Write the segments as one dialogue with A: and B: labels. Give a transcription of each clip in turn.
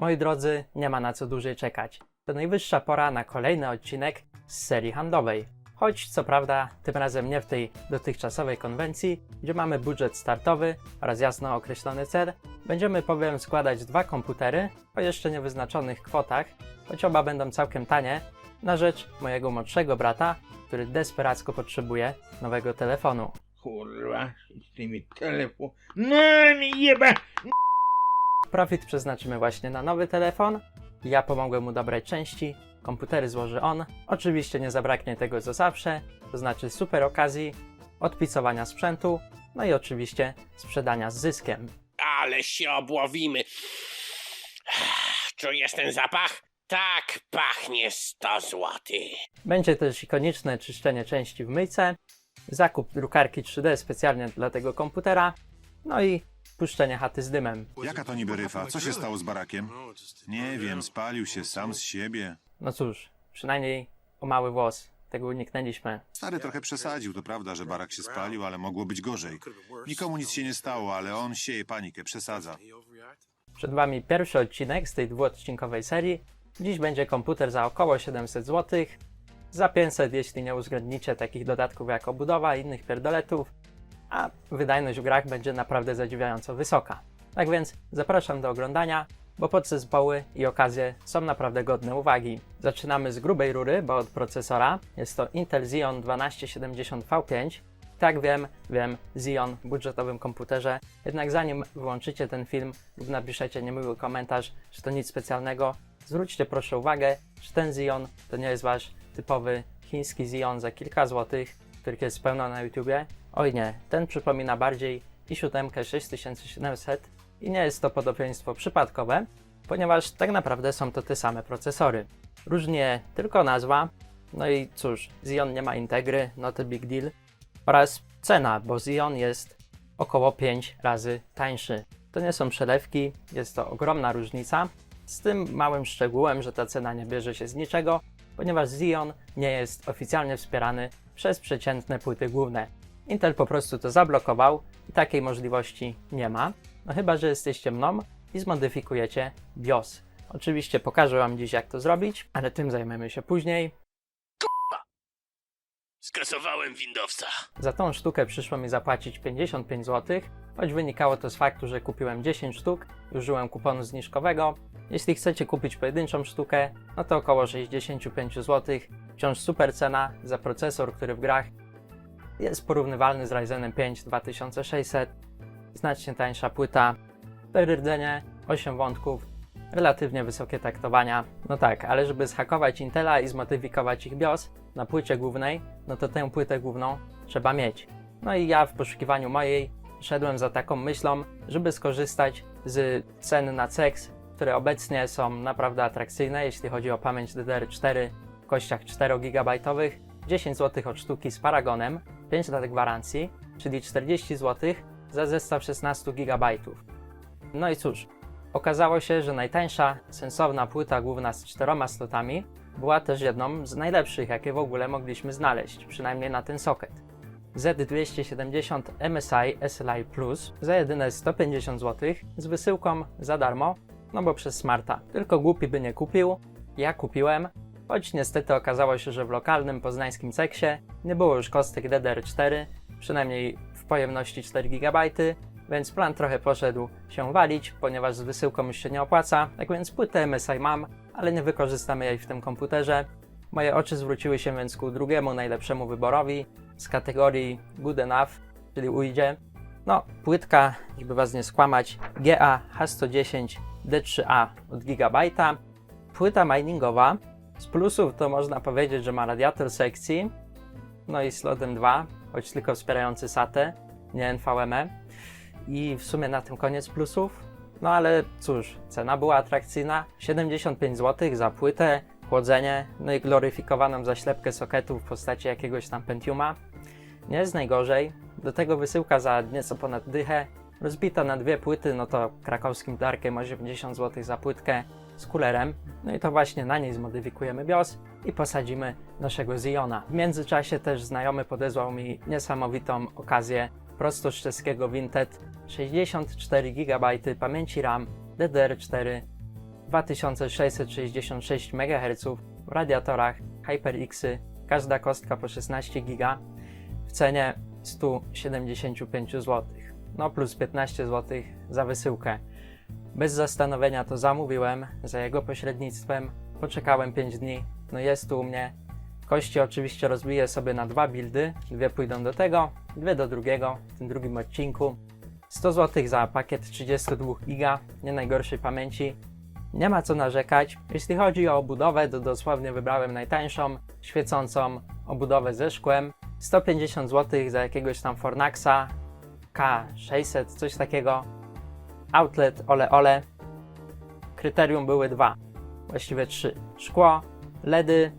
A: Moi drodzy, nie ma na co dłużej czekać. To najwyższa pora na kolejny odcinek z serii handlowej. Choć co prawda, tym razem nie w tej dotychczasowej konwencji, gdzie mamy budżet startowy oraz jasno określony cel, będziemy bowiem składać dwa komputery o jeszcze niewyznaczonych kwotach, choć oba będą całkiem tanie, na rzecz mojego młodszego brata, który desperacko potrzebuje nowego telefonu.
B: Kurwa, z tymi telefonami jeba!
A: Profit przeznaczymy właśnie na nowy telefon. Ja pomogłem mu dobrać części, komputery złoży on. Oczywiście nie zabraknie tego co zawsze, to znaczy super okazji, odpisowania sprzętu, no i oczywiście sprzedania z zyskiem.
C: Ale się obłowimy. Czujesz ten zapach? Tak pachnie 100 złotych.
A: Będzie też ikoniczne czyszczenie części w myjce, zakup drukarki 3D specjalnie dla tego komputera, no i puszczenie chaty z dymem.
D: Jaka to niby ryfa? Co się stało z barakiem? Nie wiem, spalił się sam z siebie.
A: No cóż, przynajmniej o mały włos, tego uniknęliśmy.
D: Stary trochę przesadził, to prawda, że barak się spalił, ale mogło być gorzej. Nikomu nic się nie stało, ale on sieje panikę, przesadza.
A: Przed Wami pierwszy odcinek z tej dwuodcinkowej serii. Dziś będzie komputer za około 700 zł. Za 500, jeśli nie uwzględnicie takich dodatków jak obudowa i innych pierdoletów. A wydajność w grach będzie naprawdę zadziwiająco wysoka. Tak więc zapraszam do oglądania, bo podzespoły i okazje są naprawdę godne uwagi. Zaczynamy z grubej rury, bo od procesora. Jest to Intel Xeon 1270V5. Tak wiem, wiem, Xeon w budżetowym komputerze. Jednak zanim wyłączycie ten film lub napiszecie niemiły komentarz, że to nic specjalnego, zwróćcie proszę uwagę, że ten Xeon to nie jest wasz typowy chiński Xeon za kilka złotych, których jest pełno na YouTubie. Oj nie, ten przypomina bardziej i7 6700 i nie jest to podobieństwo przypadkowe, ponieważ tak naprawdę są to te same procesory. Różnie tylko nazwa, no i cóż, Xeon nie ma Integry, not a big deal, oraz cena, bo Xeon jest około 5 razy tańszy. To nie są przelewki, jest to ogromna różnica, z tym małym szczegółem, że ta cena nie bierze się z niczego, ponieważ Xeon nie jest oficjalnie wspierany przez przeciętne płyty główne. Intel po prostu to zablokował i takiej możliwości nie ma, no chyba, że jesteście mną i zmodyfikujecie BIOS. Oczywiście pokażę Wam dziś jak to zrobić, ale tym zajmiemy się później.
C: Skasowałem Windowsa.
A: Za tą sztukę przyszło mi zapłacić 55 zł, choć wynikało to z faktu, że kupiłem 10 sztuk i użyłem kuponu zniżkowego. Jeśli chcecie kupić pojedynczą sztukę, no to około 65 zł. Wciąż super cena za procesor, który w grach jest porównywalny z Ryzenem 5 2600. Znacznie tańsza płyta, cztery rdzenie, 8 wątków, relatywnie wysokie taktowania. No tak, ale żeby zhakować Intela i zmodyfikować ich BIOS na płycie głównej, no to tę płytę główną trzeba mieć. No i ja w poszukiwaniu mojej szedłem za taką myślą, żeby skorzystać z cen na CEX, które obecnie są naprawdę atrakcyjne, jeśli chodzi o pamięć DDR4 w kościach 4 GB, 10 zł od sztuki z Paragonem, 5 lat gwarancji, czyli 40 zł za zestaw 16 GB. No i cóż, okazało się, że najtańsza sensowna płyta główna z czteroma slotami była też jedną z najlepszych, jakie w ogóle mogliśmy znaleźć, przynajmniej na ten socket. Z270 MSI SLI Plus za jedyne 150 zł z wysyłką za darmo, no bo przez smarta. Tylko głupi by nie kupił, ja kupiłem, choć niestety okazało się, że w lokalnym poznańskim seksie nie było już kostek DDR4, przynajmniej w pojemności 4 GB, więc plan trochę poszedł się walić, ponieważ z wysyłką już się nie opłaca. Tak więc płytę MSI mam, ale nie wykorzystamy jej w tym komputerze. Moje oczy zwróciły się więc ku drugiemu najlepszemu wyborowi z kategorii Good Enough, czyli ujdzie. No, płytka, żeby was nie skłamać, GA H110 D3A od Gigabyte'a. Płyta miningowa. Z plusów to można powiedzieć, że ma radiator sekcji, no i slotem 2, choć tylko wspierający SATę, nie NVMe. I w sumie na tym koniec plusów. No ale cóż, cena była atrakcyjna. 75 zł za płytę, chłodzenie, no i gloryfikowaną zaślepkę sokietu w postaci jakiegoś tam Pentiuma. Nie jest najgorzej. Do tego wysyłka za nieco ponad dychę. Rozbita na dwie płyty, no to krakowskim darkiem 80 zł za płytkę z kulerem. No i to właśnie na niej zmodyfikujemy BIOS i posadzimy naszego Ziona. W międzyczasie też znajomy podesłał mi niesamowitą okazję prosto z czeskiego Vinted 64 GB pamięci RAM DDR4 2666 MHz w radiatorach HyperXy, każda kostka po 16 GB w cenie 175 zł. No plus 15 zł za wysyłkę. Bez zastanowienia to zamówiłem za jego pośrednictwem. Poczekałem 5 dni, no jest tu u mnie. Kości oczywiście rozbiję sobie na dwa buildy. Dwie pójdą do tego, dwie do drugiego w tym drugim odcinku. 100 zł za pakiet 32 GB, nie najgorszej pamięci. Nie ma co narzekać. Jeśli chodzi o obudowę, to dosłownie wybrałem najtańszą, świecącą obudowę ze szkłem. 150 zł za jakiegoś tam Fornaxa K600, coś takiego. Outlet ole ole. Kryterium były dwa, właściwie trzy. Szkło, LEDy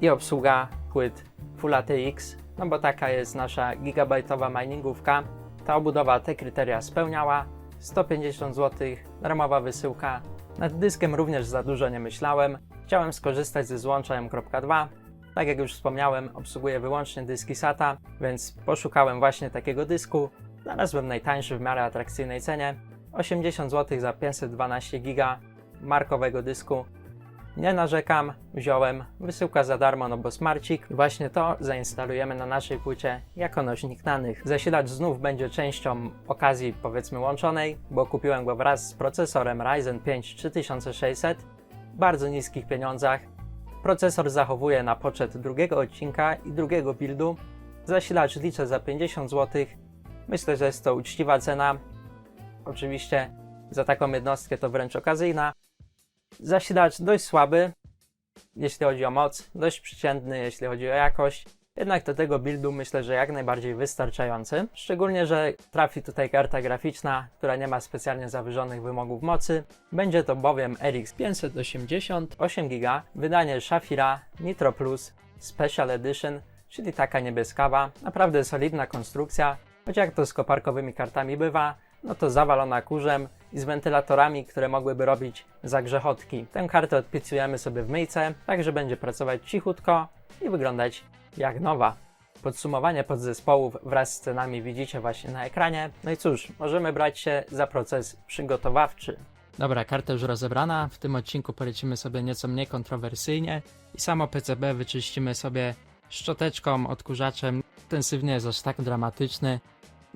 A: i obsługa płyt Full ATX, no bo taka jest nasza gigabajtowa miningówka. Ta obudowa te kryteria spełniała. 150 zł, darmowa wysyłka. Nad dyskiem również za dużo nie myślałem. Chciałem skorzystać ze złącza M.2. Tak jak już wspomniałem, obsługuję wyłącznie dyski SATA, więc poszukałem właśnie takiego dysku. Znalazłem najtańszy w miarę atrakcyjnej cenie. 80 zł za 512 GB markowego dysku. Nie narzekam, wziąłem, wysyłka za darmo, no bo smarcik. Właśnie to zainstalujemy na naszej płycie jako nośnik danych. Zasilacz znów będzie częścią okazji powiedzmy łączonej, bo kupiłem go wraz z procesorem Ryzen 5 3600 w bardzo niskich pieniądzach. Procesor zachowuje na poczet drugiego odcinka i drugiego buildu. Zasilacz liczę za 50 zł. Myślę, że jest to uczciwa cena. Oczywiście za taką jednostkę to wręcz okazyjna. Zasilacz dość słaby, jeśli chodzi o moc, dość przeciętny, jeśli chodzi o jakość. Jednak do tego buildu myślę, że jak najbardziej wystarczający. Szczególnie, że trafi tutaj karta graficzna, która nie ma specjalnie zawyżonych wymogów mocy. Będzie to bowiem RX 580, 8 GB, wydanie Shafira Nitro Plus Special Edition, czyli taka niebieskawa. Naprawdę solidna konstrukcja, choć jak to z koparkowymi kartami bywa, no to zawalona kurzem i z wentylatorami, które mogłyby robić zagrzechotki. Tę kartę odpicujemy sobie w myjce, tak że będzie pracować cichutko i wyglądać jak nowa. Podsumowanie podzespołów wraz z cenami widzicie właśnie na ekranie. No i cóż, możemy brać się za proces przygotowawczy. Dobra, karta już rozebrana. W tym odcinku polecimy sobie nieco mniej kontrowersyjnie i samo PCB wyczyścimy sobie szczoteczką, odkurzaczem. Intensywnie jest aż tak dramatyczny.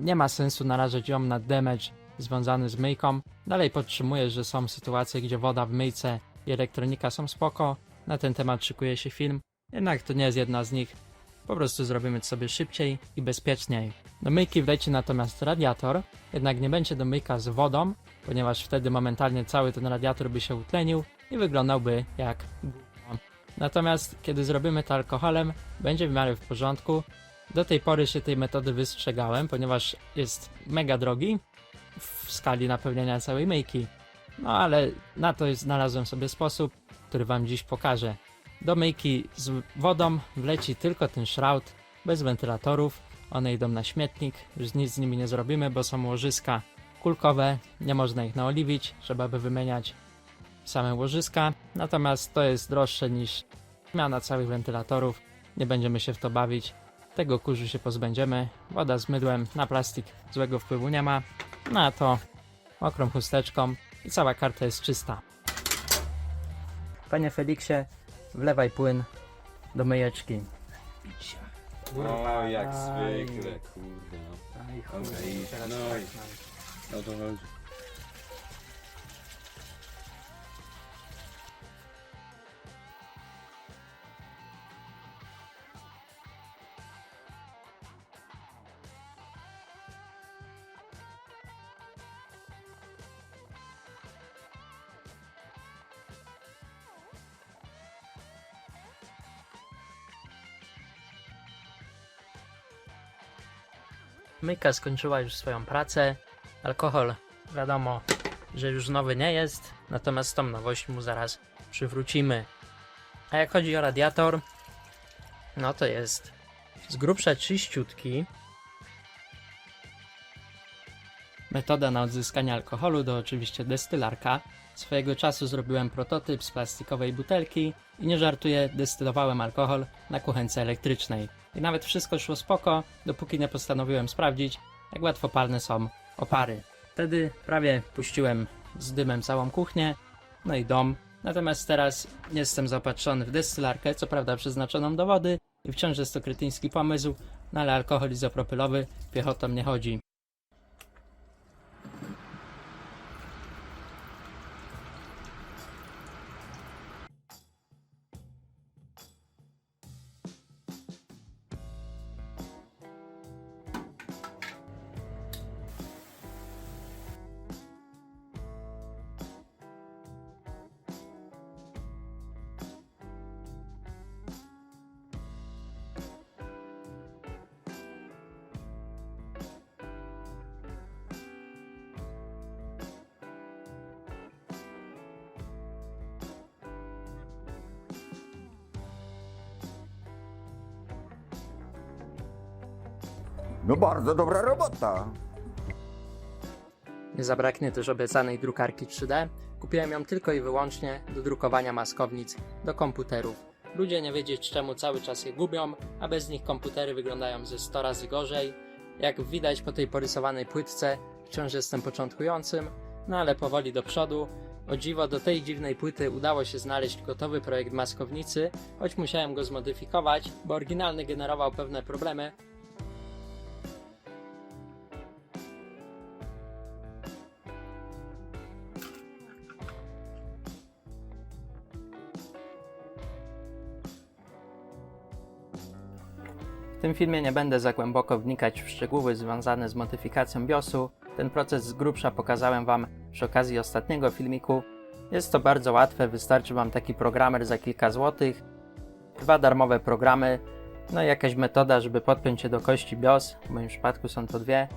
A: Nie ma sensu narażać ją na damage związany z myjką. Dalej podtrzymuję, że są sytuacje, gdzie woda w myjce i elektronika są spoko. Na ten temat szykuje się film. Jednak to nie jest jedna z nich. Po prostu zrobimy to sobie szybciej i bezpieczniej. Do myjki wleci natomiast radiator, jednak nie będzie do myjka z wodą, ponieważ wtedy momentalnie cały ten radiator by się utlenił i wyglądałby jak. Natomiast kiedy zrobimy to alkoholem, będzie w miarę w porządku. Do tej pory się tej metody wystrzegałem, ponieważ jest mega drogi w skali napełniania całej myjki. No ale na to znalazłem sobie sposób, który Wam dziś pokażę. Do myjki z wodą wleci tylko ten shroud, bez wentylatorów. One idą na śmietnik, już nic z nimi nie zrobimy, bo są łożyska kulkowe, nie można ich naoliwić, trzeba by wymieniać same łożyska. Natomiast to jest droższe niż zmiana całych wentylatorów, nie będziemy się w to bawić. Tego kurzu się pozbędziemy. Woda z mydłem na plastik złego wpływu nie ma. Na to mokrą chusteczką i cała karta jest czysta. Panie Feliksie, wlewaj płyn do myjeczki.
E: No, jak zwykle, kurde, no.
A: Aj,
E: chuj,
A: teraz
E: no
A: tak
E: i-
A: mam.
E: O to chodzi.
A: Myjka skończyła już swoją pracę. Alkohol, wiadomo, że już nowy nie jest, natomiast tą nowość mu zaraz przywrócimy. A jak chodzi o radiator, no to jest z grubsza czyściutki. Metoda na odzyskanie alkoholu to oczywiście destylarka. Swojego czasu zrobiłem prototyp z plastikowej butelki i nie żartuję, destylowałem alkohol na kuchence elektrycznej. I nawet wszystko szło spoko, dopóki nie postanowiłem sprawdzić, jak łatwopalne są opary. Wtedy prawie puściłem z dymem całą kuchnię, no i dom. Natomiast teraz jestem zaopatrzony w destylarkę, co prawda przeznaczoną do wody i wciąż jest to kretyński pomysł, no ale alkohol izopropylowy piechotą nie chodzi.
F: No bardzo dobra robota.
A: Nie zabraknie też obiecanej drukarki 3D. Kupiłem ją tylko i wyłącznie do drukowania maskownic do komputerów. Ludzie nie wiedzieć czemu cały czas je gubią, a bez nich komputery wyglądają ze 100 razy gorzej. Jak widać po tej porysowanej płytce, wciąż jestem początkującym, no ale powoli do przodu. O dziwo, do tej dziwnej płyty udało się znaleźć gotowy projekt maskownicy, choć musiałem go zmodyfikować, bo oryginalny generował pewne problemy, W tym filmie nie będę za głęboko wnikać w szczegóły związane z modyfikacją BIOSu. Ten proces z grubsza pokazałem Wam przy okazji ostatniego filmiku. Jest to bardzo łatwe, wystarczy Wam taki programer za kilka złotych, dwa darmowe programy, no i jakaś metoda, żeby podpiąć się do kości BIOS, w moim przypadku są to dwie.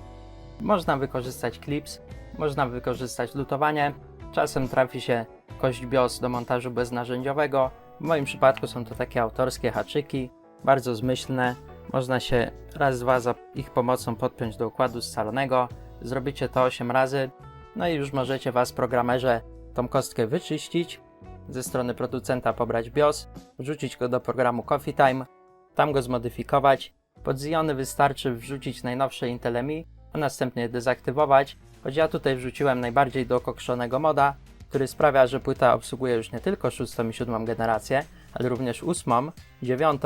A: Można wykorzystać Clips, można wykorzystać lutowanie, czasem trafi się kość BIOS do montażu beznarzędziowego, w moim przypadku są to takie autorskie haczyki, bardzo zmyślne, można się raz, dwa za ich pomocą podpiąć do układu scalonego. Zrobicie to 8 razy, no i już możecie Was, programerze, tą kostkę wyczyścić, ze strony producenta pobrać BIOS, wrzucić go do programu Coffee Time, tam go zmodyfikować. Pod Ziony wystarczy wrzucić najnowsze Intel Mi, a następnie dezaktywować, choć ja tutaj wrzuciłem najbardziej dokokszonego moda, który sprawia, że płyta obsługuje już nie tylko 6 i 7 generację, ale również 8, 9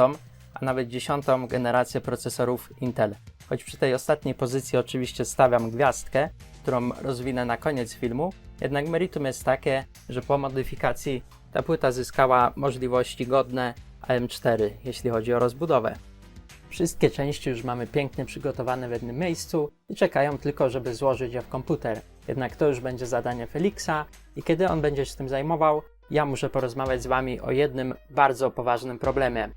A: a nawet dziesiątą generację procesorów Intel. Choć przy tej ostatniej pozycji oczywiście stawiam gwiazdkę, którą rozwinę na koniec filmu, jednak meritum jest takie, że po modyfikacji ta płyta zyskała możliwości godne AM4, jeśli chodzi o rozbudowę. Wszystkie części już mamy pięknie przygotowane w jednym miejscu i czekają tylko, żeby złożyć je w komputer. Jednak to już będzie zadanie Felixa i kiedy on będzie się tym zajmował, ja muszę porozmawiać z Wami o jednym bardzo poważnym problemie.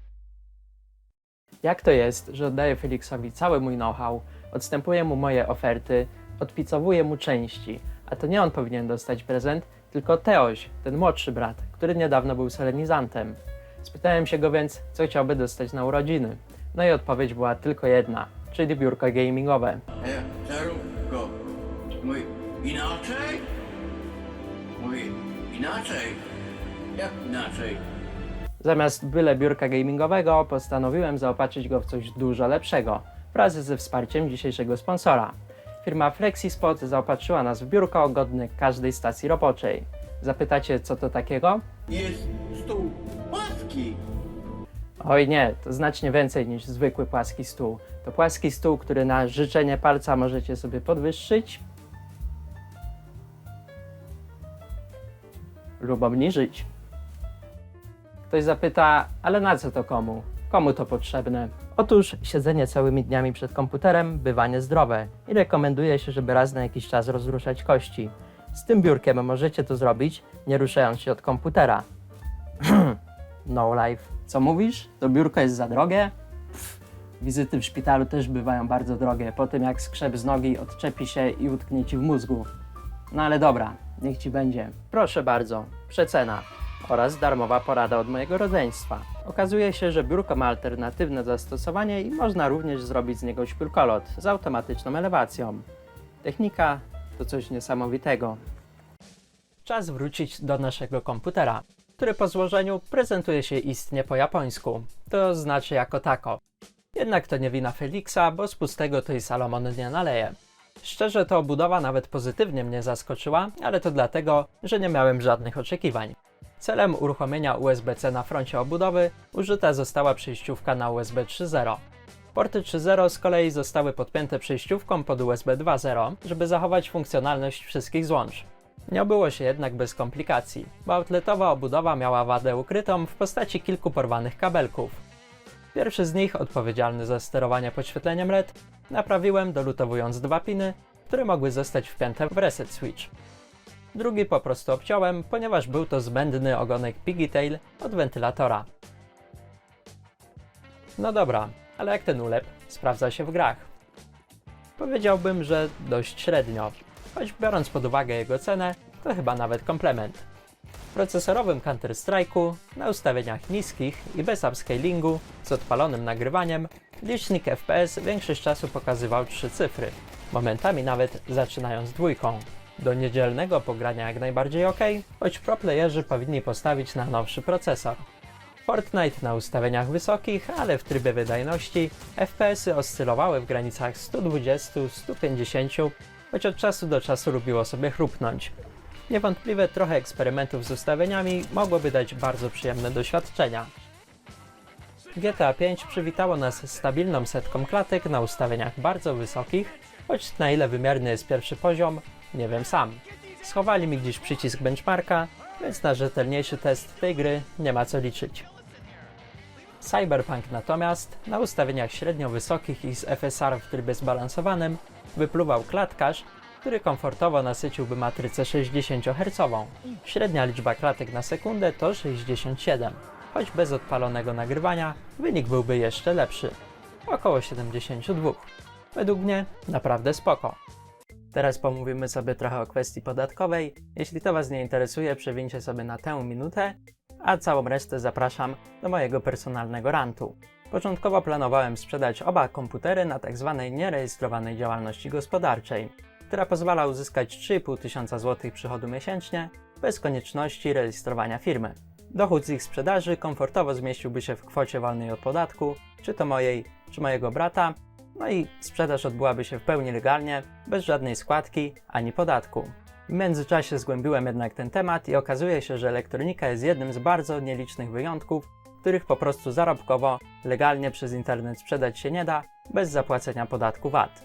A: Jak to jest, że oddaję Felixowi cały mój know-how, odstępuję mu moje oferty, odpicowuję mu części, a to nie on powinien dostać prezent, tylko Teoś, ten młodszy brat, który niedawno był selenizantem. Spytałem się go więc, co chciałby dostać na urodziny. No i odpowiedź była tylko jedna, czyli biurko gamingowe.
B: E, Czaru, go. Mówi, inaczej? Mówi, inaczej? Jak inaczej?
A: Zamiast byle biurka gamingowego, postanowiłem zaopatrzyć go w coś dużo lepszego, wraz ze wsparciem dzisiejszego sponsora. Firma FlexiSpot zaopatrzyła nas w biurko godne każdej stacji roboczej. Zapytacie, co to takiego?
B: Jest stół płaski.
A: Oj nie, to znacznie więcej niż zwykły płaski stół. To płaski stół, który na życzenie palca możecie sobie podwyższyć lub obniżyć. Ktoś zapyta, ale na co to komu? Komu to potrzebne? Otóż siedzenie całymi dniami przed komputerem bywa niezdrowe i rekomenduje się, żeby raz na jakiś czas rozruszać kości. Z tym biurkiem możecie to zrobić, nie ruszając się od komputera. no life. Co mówisz? To biurko jest za drogie? Pff, wizyty w szpitalu też bywają bardzo drogie, po tym jak skrzep z nogi odczepi się i utknie ci w mózgu. No ale dobra, niech ci będzie. Proszę bardzo, przecena oraz darmowa porada od mojego rodzeństwa. Okazuje się, że biurko ma alternatywne zastosowanie i można również zrobić z niego śpiórkolot z automatyczną elewacją. Technika to coś niesamowitego. Czas wrócić do naszego komputera, który po złożeniu prezentuje się istnie po japońsku, to znaczy jako tako. Jednak to nie wina Felixa, bo z pustego i Salomon nie naleje. Szczerze to obudowa nawet pozytywnie mnie zaskoczyła, ale to dlatego, że nie miałem żadnych oczekiwań. Celem uruchomienia USB-C na froncie obudowy użyta została przejściówka na USB 3.0. Porty 3.0 z kolei zostały podpięte przejściówką pod USB 2.0, żeby zachować funkcjonalność wszystkich złącz. Nie obyło się jednak bez komplikacji, bo outletowa obudowa miała wadę ukrytą w postaci kilku porwanych kabelków. Pierwszy z nich, odpowiedzialny za sterowanie podświetleniem LED, naprawiłem dolutowując dwa piny, które mogły zostać wpięte w reset switch. Drugi po prostu obciąłem, ponieważ był to zbędny ogonek Piggytail od wentylatora. No dobra, ale jak ten ulep sprawdza się w grach? Powiedziałbym, że dość średnio, choć biorąc pod uwagę jego cenę, to chyba nawet komplement. W procesorowym Counter-Strike'u, na ustawieniach niskich i bez upscalingu, z odpalonym nagrywaniem, licznik FPS większość czasu pokazywał trzy cyfry, momentami nawet zaczynając dwójką. Do niedzielnego pogrania jak najbardziej ok, choć pro playerzy powinni postawić na nowszy procesor. Fortnite na ustawieniach wysokich, ale w trybie wydajności FPS-y oscylowały w granicach 120-150, choć od czasu do czasu lubiło sobie chrupnąć. Niewątpliwie trochę eksperymentów z ustawieniami mogłoby dać bardzo przyjemne doświadczenia. GTA 5 przywitało nas stabilną setką klatek na ustawieniach bardzo wysokich, choć na ile wymierny jest pierwszy poziom, nie wiem sam. Schowali mi gdzieś przycisk benchmarka, więc na rzetelniejszy test tej gry nie ma co liczyć. Cyberpunk natomiast na ustawieniach średnio wysokich i z FSR w trybie zbalansowanym wypluwał klatkarz, który komfortowo nasyciłby matrycę 60 Hz. Średnia liczba klatek na sekundę to 67, choć bez odpalonego nagrywania wynik byłby jeszcze lepszy. Około 72. Według mnie naprawdę spoko. Teraz pomówimy sobie trochę o kwestii podatkowej. Jeśli to Was nie interesuje, przewincie sobie na tę minutę, a całą resztę zapraszam do mojego personalnego rantu. Początkowo planowałem sprzedać oba komputery na tzw. nierejestrowanej działalności gospodarczej, która pozwala uzyskać 3,5 tysiąca złotych przychodu miesięcznie bez konieczności rejestrowania firmy. Dochód z ich sprzedaży komfortowo zmieściłby się w kwocie wolnej od podatku, czy to mojej, czy mojego brata, no i sprzedaż odbyłaby się w pełni legalnie, bez żadnej składki ani podatku. W międzyczasie zgłębiłem jednak ten temat i okazuje się, że elektronika jest jednym z bardzo nielicznych wyjątków, których po prostu zarobkowo, legalnie przez internet sprzedać się nie da, bez zapłacenia podatku VAT.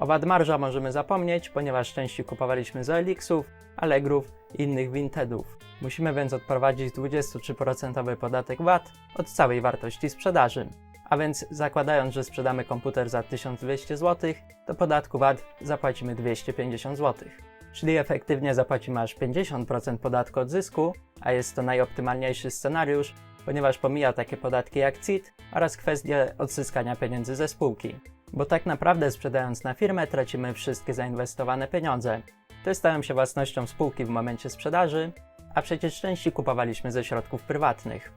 A: O VAT marża możemy zapomnieć, ponieważ części kupowaliśmy z OLX-ów, Allegrów i innych Vintedów. Musimy więc odprowadzić 23% podatek VAT od całej wartości sprzedaży. A więc zakładając, że sprzedamy komputer za 1200 zł, to podatku VAT zapłacimy 250 zł. Czyli efektywnie zapłacimy aż 50% podatku od zysku, a jest to najoptymalniejszy scenariusz, ponieważ pomija takie podatki jak CIT oraz kwestię odzyskania pieniędzy ze spółki. Bo tak naprawdę sprzedając na firmę tracimy wszystkie zainwestowane pieniądze. Te stają się własnością spółki w momencie sprzedaży, a przecież części kupowaliśmy ze środków prywatnych.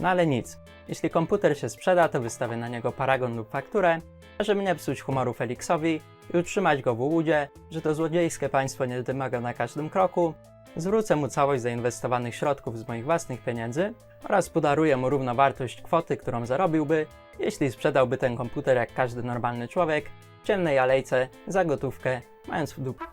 A: No ale nic. Jeśli komputer się sprzeda, to wystawię na niego paragon lub fakturę, żeby nie psuć humoru Felixowi i utrzymać go w ułudzie, że to złodziejskie państwo nie wymaga na każdym kroku, zwrócę mu całość zainwestowanych środków z moich własnych pieniędzy oraz podaruję mu równowartość kwoty, którą zarobiłby, jeśli sprzedałby ten komputer jak każdy normalny człowiek w ciemnej alejce za gotówkę, mając w dup...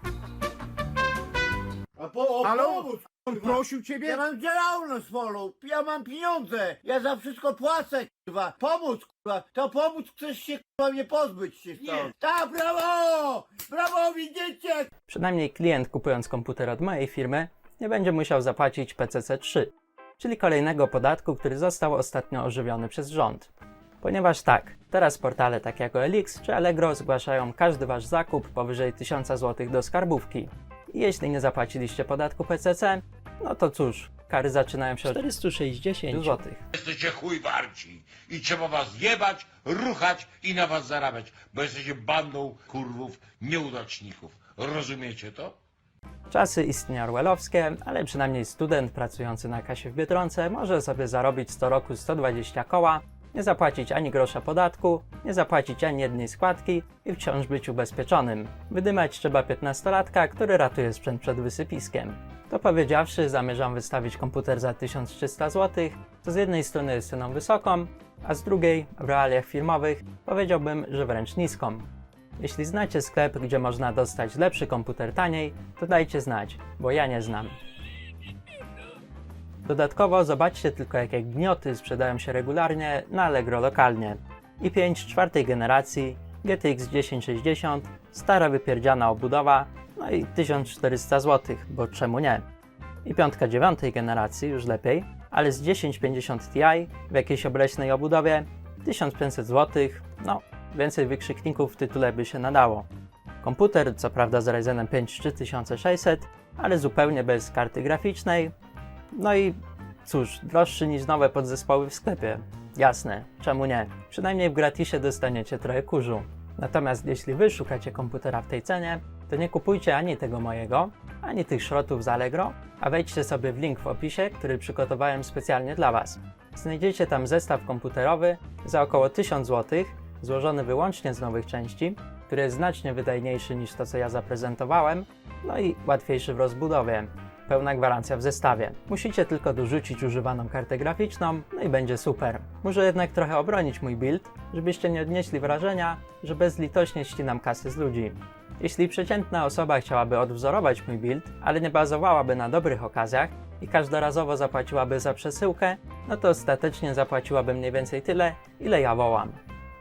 B: A po, o
G: Ale
B: pomóc,
G: On prosił ciebie?
B: Ja mam działalność wolną, ja mam pieniądze, ja za wszystko płacę, kurwa. Pomóc, kurwa, to pomóc chcesz się, kurwa, mnie pozbyć się stąd. Tak, brawo! Brawo, widzicie?
A: Przynajmniej klient kupując komputer od mojej firmy nie będzie musiał zapłacić PCC3, czyli kolejnego podatku, który został ostatnio ożywiony przez rząd. Ponieważ tak, teraz portale takie jak OLX czy Allegro zgłaszają każdy wasz zakup powyżej 1000 zł do skarbówki. I jeśli nie zapłaciliście podatku PCC, no to cóż, kary zaczynają się od 460 zł.
H: Jesteście chuj warci i trzeba was jebać, ruchać i na was zarabiać, bo jesteście bandą kurwów, nieudaczników. Rozumiecie to?
A: Czasy istnienia orwellowskie, ale przynajmniej student pracujący na kasie w Biedronce może sobie zarobić co roku 120 koła nie zapłacić ani grosza podatku, nie zapłacić ani jednej składki i wciąż być ubezpieczonym. Wydymać trzeba 15-latka, który ratuje sprzęt przed wysypiskiem. To powiedziawszy, zamierzam wystawić komputer za 1300 zł, co z jednej strony jest ceną wysoką, a z drugiej, w realiach firmowych, powiedziałbym, że wręcz niską. Jeśli znacie sklep, gdzie można dostać lepszy komputer taniej, to dajcie znać, bo ja nie znam. Dodatkowo zobaczcie tylko jakie gnioty sprzedają się regularnie na Allegro lokalnie. i5 czwartej generacji, GTX 1060, stara wypierdziana obudowa, no i 1400 zł, bo czemu nie? I piątka dziewiątej generacji, już lepiej, ale z 1050 Ti w jakiejś obleśnej obudowie 1500 zł, no więcej wykrzykników w tytule by się nadało. Komputer, co prawda z Ryzenem 5 3600, ale zupełnie bez karty graficznej, no i cóż, droższy niż nowe podzespoły w sklepie. Jasne, czemu nie? Przynajmniej w gratisie dostaniecie trochę kurzu. Natomiast jeśli wy szukacie komputera w tej cenie, to nie kupujcie ani tego mojego, ani tych szrotów z Allegro, a wejdźcie sobie w link w opisie, który przygotowałem specjalnie dla Was. Znajdziecie tam zestaw komputerowy za około 1000 zł, złożony wyłącznie z nowych części, który jest znacznie wydajniejszy niż to, co ja zaprezentowałem, no i łatwiejszy w rozbudowie. Pełna gwarancja w zestawie. Musicie tylko dorzucić używaną kartę graficzną, no i będzie super. Muszę jednak trochę obronić mój build, żebyście nie odnieśli wrażenia, że bezlitośnie ścinam kasy z ludzi. Jeśli przeciętna osoba chciałaby odwzorować mój build, ale nie bazowałaby na dobrych okazjach i każdorazowo zapłaciłaby za przesyłkę, no to ostatecznie zapłaciłaby mniej więcej tyle, ile ja wołam.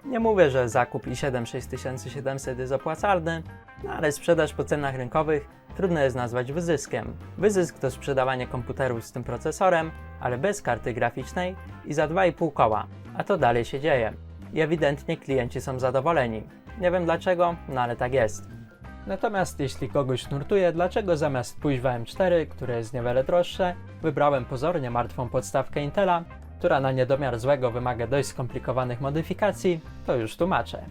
A: Nie mówię, że zakup i7 6700 jest opłacalny, no ale sprzedaż po cenach rynkowych trudno jest nazwać wyzyskiem. Wyzysk to sprzedawanie komputerów z tym procesorem, ale bez karty graficznej i za 2,5 koła, a to dalej się dzieje. I ewidentnie klienci są zadowoleni. Nie wiem dlaczego, no ale tak jest. Natomiast jeśli kogoś nurtuje, dlaczego zamiast pójść w AM4, które jest niewiele droższe, wybrałem pozornie martwą podstawkę Intela, która na niedomiar złego wymaga dość skomplikowanych modyfikacji, to już tłumaczę.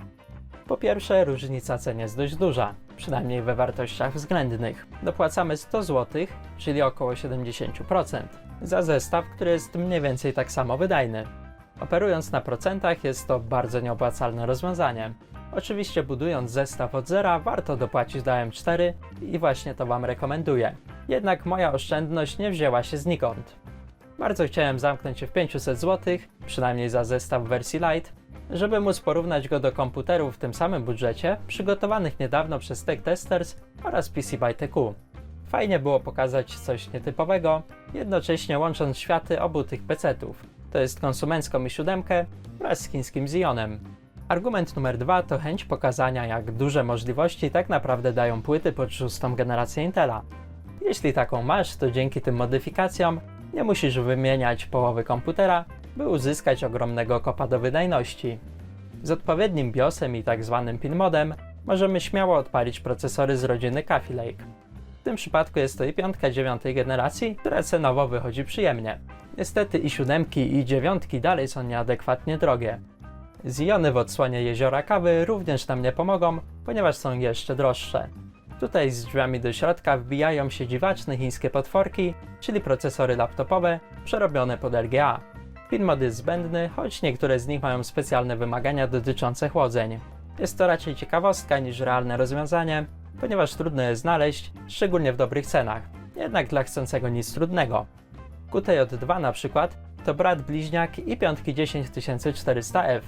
A: Po pierwsze, różnica cen jest dość duża, przynajmniej we wartościach względnych. Dopłacamy 100 zł, czyli około 70%, za zestaw, który jest mniej więcej tak samo wydajny. Operując na procentach jest to bardzo nieopłacalne rozwiązanie. Oczywiście budując zestaw od zera warto dopłacić do M4 i właśnie to Wam rekomenduję. Jednak moja oszczędność nie wzięła się znikąd. Bardzo chciałem zamknąć się w 500 zł, przynajmniej za zestaw w wersji Lite, żeby móc porównać go do komputerów w tym samym budżecie, przygotowanych niedawno przez Tech Testers oraz PC by TQ. Fajnie było pokazać coś nietypowego, jednocześnie łącząc światy obu tych PC-ów, to jest konsumencką i siódemkę wraz z chińskim Xionem. Argument numer dwa to chęć pokazania, jak duże możliwości tak naprawdę dają płyty pod szóstą generację Intela. Jeśli taką masz, to dzięki tym modyfikacjom nie musisz wymieniać połowy komputera, by uzyskać ogromnego kopa do wydajności. Z odpowiednim BIOSem i tak zwanym pinmodem możemy śmiało odpalić procesory z rodziny Coffee Lake. W tym przypadku jest to i piątka dziewiątej generacji, która cenowo wychodzi przyjemnie. Niestety i siódemki i dziewiątki dalej są nieadekwatnie drogie. Ziony w odsłonie jeziora kawy również nam nie pomogą, ponieważ są jeszcze droższe. Tutaj z drzwiami do środka wbijają się dziwaczne chińskie potworki, czyli procesory laptopowe przerobione pod LGA. Pinmod jest zbędny, choć niektóre z nich mają specjalne wymagania dotyczące chłodzeń. Jest to raczej ciekawostka niż realne rozwiązanie, ponieważ trudno je znaleźć, szczególnie w dobrych cenach. Jednak dla chcącego nic trudnego. QTJ2 na przykład to brat bliźniak i piątki 10400F,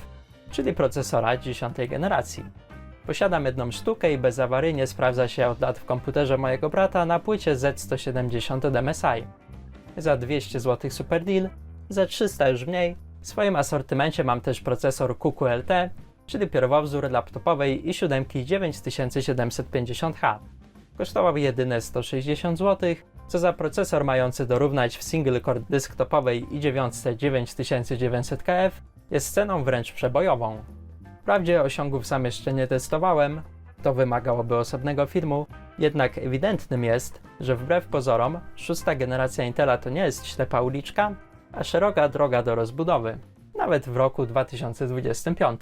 A: czyli procesora 10 generacji. Posiadam jedną sztukę i bezawaryjnie sprawdza się od lat w komputerze mojego brata na płycie Z170 od MSI. Za 200 zł super deal, za 300 już mniej. W swoim asortymencie mam też procesor QQLT, czyli pierwowzór laptopowej i 7 9750H. Kosztował jedyne 160 zł, co za procesor mający dorównać w single core desktopowej i 9 9900KF jest ceną wręcz przebojową. Wprawdzie osiągów sam jeszcze nie testowałem, to wymagałoby osobnego filmu, jednak ewidentnym jest, że wbrew pozorom szósta generacja Intela to nie jest ślepa uliczka, a szeroka droga do rozbudowy, nawet w roku 2025.